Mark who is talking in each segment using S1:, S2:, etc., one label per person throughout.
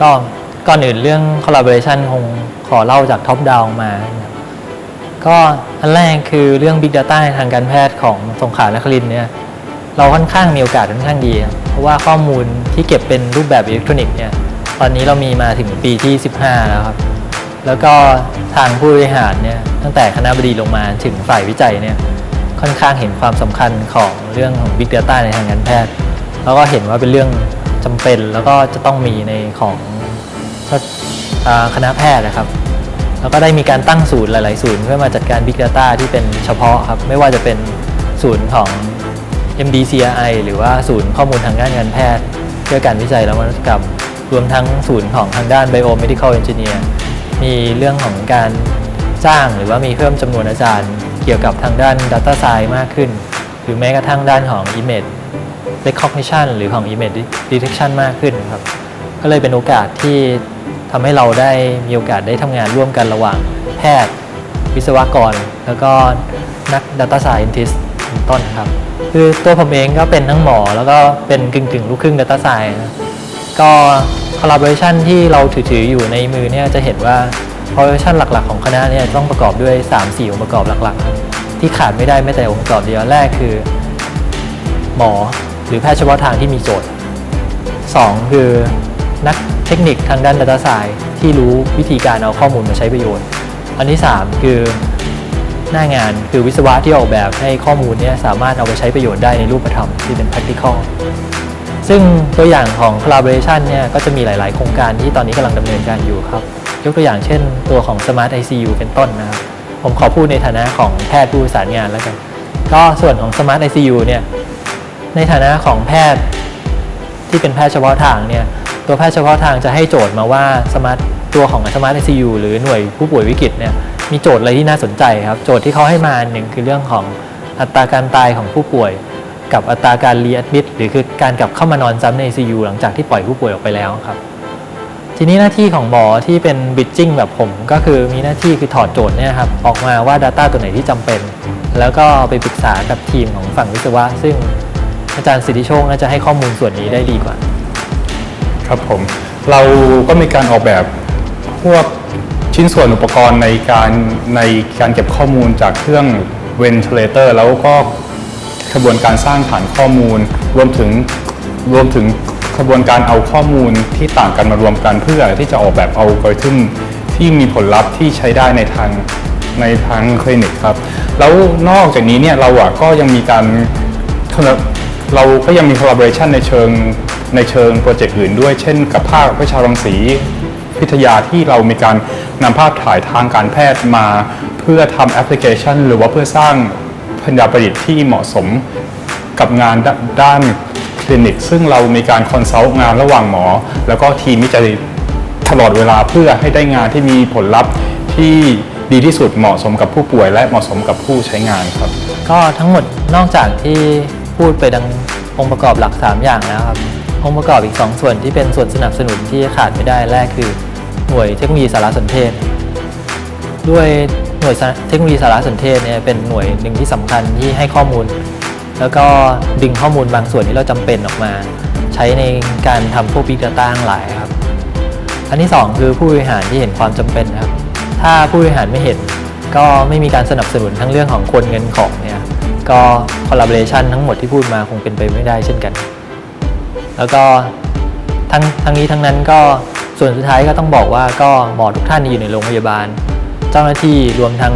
S1: ก็ก่อนอื่นเรื่อง collaboration คงขอเล่าจาก top down มา ก็อันแรกคือเรื่อง big data ในทางการแพทย์ของสงขลานครินเนี่ยเราค่อนข้างมีโอกาสค่อนข้างดี เพราะว่าข้อมูลที่เก็บเป็นรูปแบบอิเล็กทรอนิกส์เนี่ยตอนนี้เรามีมาถึงปีที่ 15 แล้วครับ แล้วก็ทางผู้บริหารเนี่ยตั้งแต่คณะบดีลงมาถึงฝ่ายวิจัยเนี่ยค่อนข้างเห็นความสำคัญของเรื่องของ Big Data ในทางการแพทย์ แล้วก็เห็นว่าเป็นเรื่อง จำเป็นแล้วก็จะต้องมีในของคณะแพทย์นะครับ แล้วก็ได้มีการตั้งศูนย์หลาย ๆ ศูนย์เพื่อมาจัดการ Big Data ที่เป็นเฉพาะครับ ไม่ว่าจะเป็นศูนย์ของ MDCRI หรือว่าศูนย์ข้อมูลทางด้านการแพทย์เพื่อการวิจัยและนวัตกรรม รวมทั้งศูนย์ของทางด้าน Biomedical Engineer มีเรื่องของการจ้างหรือว่ามีเพิ่มจำนวนอาจารย์ เกี่ยวกับทางด้าน Data Science มากขึ้น หรือแม้กระทั่งด้านของ Image recognition หรือของ image detection มากขึ้นครับ ก็เลยเป็นโอกาสที่ทำให้เราได้มีโอกาสได้ทำงานร่วมกันระหว่างแพทย์ วิศวกร แล้วก็นัก data scientist เป็นต้นครับ คือตัวผมเองก็เป็นทั้งหมอ แล้วก็เป็นกึ่งกึ่งๆลูกครึ่ง data science นะก็ collaboration ที่เราถือๆ อยู่ในมือเนี่ยจะเห็นว่า collaboration หลักๆ ของคณะเนี่ยต้องประกอบด้วย 3-4 องค์ประกอบหลักๆ ที่ขาดไม่ได้แม้แต่องค์ประกอบเดียวแรกคือ หมอ หรือแพทย์เฉพาะทางที่มีโจทย์ 2 คือนักเทคนิคทางด้าน Data Science ที่รู้วิธีการเอาข้อมูลมาใช้ประโยชน์ อันที่ 3 คือหน้างานคือวิศวะที่ออกแบบให้ข้อมูลนี้สามารถเอาไปใช้ประโยชน์ได้ในรูปธรรมที่เป็น practical ซึ่งตัวอย่างของ collaboration เนี่ยก็จะมีหลาย ๆ โครงการที่ตอนนี้กำลังดำเนินการอยู่ครับ ยกตัวอย่างเช่นตัวของ Smart ICU เป็นต้นนะครับ ผมขอพูดในฐานะของแพทย์ผู้ประสานงานแล้วกัน ก็ส่วนของ Smart ICU เนี่ย ในฐานะของแพทย์ที่เป็นแพทย์เฉพาะทางเนี่ยตัวแพทย์เฉพาะทางจะให้โจทย์มาว่าสมาร์ทตัวของสมาร์ท ICU หรือหน่วยผู้ป่วยวิกฤตเนี่ยมีโจทย์อะไรที่น่าสนใจครับ โจทย์ที่เขาให้มาหนึ่งคือเรื่องของอัตราการตายของผู้ป่วย กับอัตราการรีแอดมิดหรือคือการกลับเข้ามานอนซ้ำใน ICU หลังจากที่ปล่อยผู้ป่วยออกไปแล้วครับ ทีนี้หน้าที่ของหมอที่เป็นบิดจิ้งแบบผม ก็คือมีหน้าที่คือถอดโจทย์เนี่ยครับออกมาว่า Data ตัวไหนที่จำเป็น แล้วก็ไปปรึกษากับทีมของฝั่งวิศวะ ซึ่ง อาจารย์สิทธิโชคน่าจะให้ข้อมูลส่วนนี้ได้ดีกว่า
S2: ครับผม เราก็มีการออกแบบพวกชิ้นส่วนอุปกรณ์ในการในการเก็บข้อมูลจากเครื่อง ventilator แล้วก็กระบวนการสร้างฐานข้อมูล รวมถึงรวมถึงกระบวนการเอาข้อมูลที่ต่างกันมารวมกันเพื่อที่จะออกแบบเอัลกริทึมที่มีผลลัพธ์ที่ใช้ได้ในทางในทางคลินิกครับ แล้วนอกจากนี้เนี่ยเราอะก็ยังมีการ เราก็ยังมี collaboration ในเชิงในเชิงโปรเจกต์อื่นด้วย เช่น กับภาควิชารังสีพิทยาที่เรามีการนำภาพถ่ายทางการแพทย์มา เพื่อทำแอปพลิเคชัน หรือว่าเพื่อสร้างปัญญาประดิษฐ์ที่เหมาะสมกับงานดด้านคลินิก ซึ่งเรามีการคอนซัลท์งานระหว่างหมอ แล้วก็ทีมวิจัยตลอดเวลาเพื่อให้ได้งานที่มีผลลัพธ์ที่ดีที่สุดเหมาะสมกับผู้ป่วย และเหมาะสมกับผู้ใช้งานครับ
S1: ก็ทั้งหมดนอกจากที่ พูดไปดังองค์ประกอบหลัก 3 อย่างแล้วครับ องค์ประกอบอีก 2 ส่วนที่เป็นส่วนสนับสนุนที่ขาดไม่ได้แรกคือ หน่วยเทคโนโลยีสารสนเทศ ด้วยหน่วยเทคโนโลยีสารสนเทศเนี่ยเป็นหน่วยหนึ่งที่สำคัญที่ให้ข้อมูล แล้วก็ดึงข้อมูลบางส่วนที่เราจำเป็นออกมา ใช้ในการทำพวก Big Data ทั้งหลายครับ อันที่ 2 คือผู้บริหารที่เห็นความจำเป็นครับ ถ้าผู้บริหารไม่เห็นก็ไม่มีการสนับสนุนทั้งเรื่องของคนเงินของเนี่ย ก็ collaboration ทั้งหมดที่พูดมาคงเป็นไปไม่ได้เช่นกัน แล้วก็ทั้งทั้งนี้ทั้งนั้นก็ส่วนสุดท้ายก็ต้องบอกว่าก็หมอทุกท่านที่อยู่ในโรงพยาบาล เจ้าหน้าที่รวมทั้ง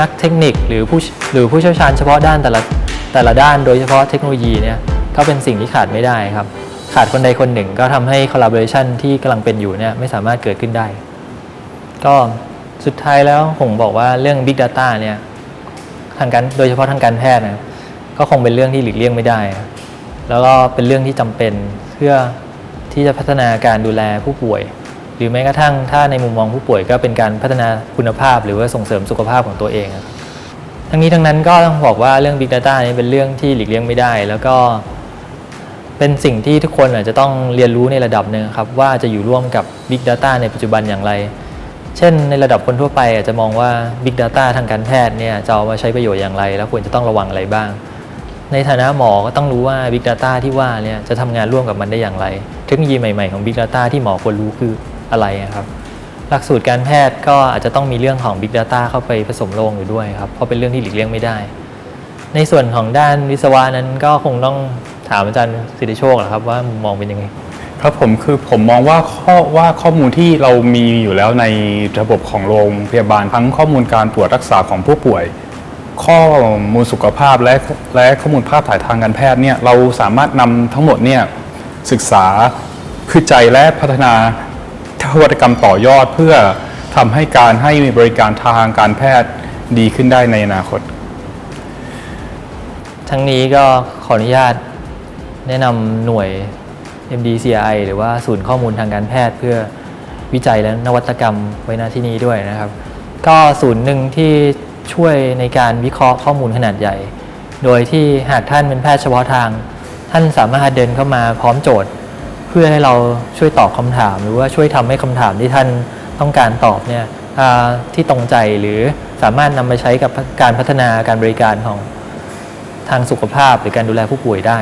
S1: นักเทคนิคหรือผู้หรือผู้เชี่ยวชาญเฉพาะด้านแต่ละแต่ละด้านโดยเฉพาะเทคโนโลยีเนี่ยก็เป็นสิ่งที่ขาดไม่ได้ครับ ขาดคนใดคนหนึ่งก็ทำให้ collaboration ที่กำลังเป็นอยู่เนี่ยไม่สามารถเกิดขึ้นได้ ก็สุดท้ายแล้วผมบอกว่าเรื่อง Big Data เนี่ย ทางการโดยเฉพาะทางการแพทย์นะก็คงเป็นเรื่องที่หลีกเลี่ยงไม่ได้ แล้วก็เป็นเรื่องที่จำเป็นเพื่อที่จะพัฒนาการดูแลผู้ป่วย หรือแม้กระทั่งถ้าในมุมมองผู้ป่วยก็เป็นการพัฒนาคุณภาพ หรือว่าส่งเสริมสุขภาพของตัวเองครับทั้งนี้ทั้งนั้นก็ต้องบอกว่าเรื่อง Big Data นี้เป็นเรื่องที่หลีกเลี่ยงไม่ได้ แล้วก็เป็นสิ่งที่ทุกคนอาจจะต้องเรียนรู้ในระดับหนึ่งครับว่าจะอยู่ร่วมกับ Big Data ในปัจจุบันอย่างไร เช่นในระดับคนทั่วไปอาจจะมองว่า Big Data ทางการแพทย์เนี่ยจะเอามาใช้ประโยชน์อย่างไร แล้วควรจะต้องระวังอะไรบ้าง ในฐานะหมอก็ต้องรู้ว่า Big Data ที่ว่าเนี่ยจะทำงานร่วมกับมันได้อย่างไร เทคโนโลยีใหม่ๆของ Big Data ที่หมอควรรู้คืออะไระครับหลักสูตรการแพทย์ก็อาจจะต้องมีเรื่องของ Big Data เข้าไปผสมลงอยู่ด้วยครับเพราะเป็นเรื่องที่หลีกเลี่ยงไม่ได้ ในส่วนของด้านวิศวะนั้นก็คงต้องถามอาจารย์สิทธิโชคแหละครับว่ามุมมองเป็นยังไง
S2: ครับผมคือผมมองว่าข้อว่าข้อมูลที่เรามีอยู่แล้วในระบบของโรงพยาบาลทั้งข้อมูลการตรวจรักษาของผู้ป่วย ข้อมูลสุขภาพและและข้อมูลภาพถ่ายทางการแพทย์เนี่ยเราสามารถนำทั้งหมดเนี่ยศึกษาคือใจและพัฒนานวัตกรรมต่อยอดเพื่อทำให้การให้บริการทางการแพทย์ดีขึ้นได้ในอนาคต
S1: ทั้งนี้ก็ขออนุญาตแนะนำหน่วย MDCI หรือว่าศูนย์ข้อมูลทางการแพทย์เพื่อวิจัยและนวัตกรรมไว้ณที่นี้ด้วยนะครับ ก็ศูนย์หนึ่งที่ช่วยในการวิเคราะห์ข้อมูลขนาดใหญ่ โดยที่หากท่านเป็นแพทย์เฉพาะทาง ท่านสามารถเดินเข้ามาพร้อมโจทย์ เพื่อให้เราช่วยตอบคำถาม หรือว่าช่วยทำให้คำถามที่ท่านต้องการตอบเนี่ยที่ตรงใจหรือสามารถนำไปใช้กับการพัฒนาการบริการของทางสุขภาพหรือการดูแลผู้ป่วยได้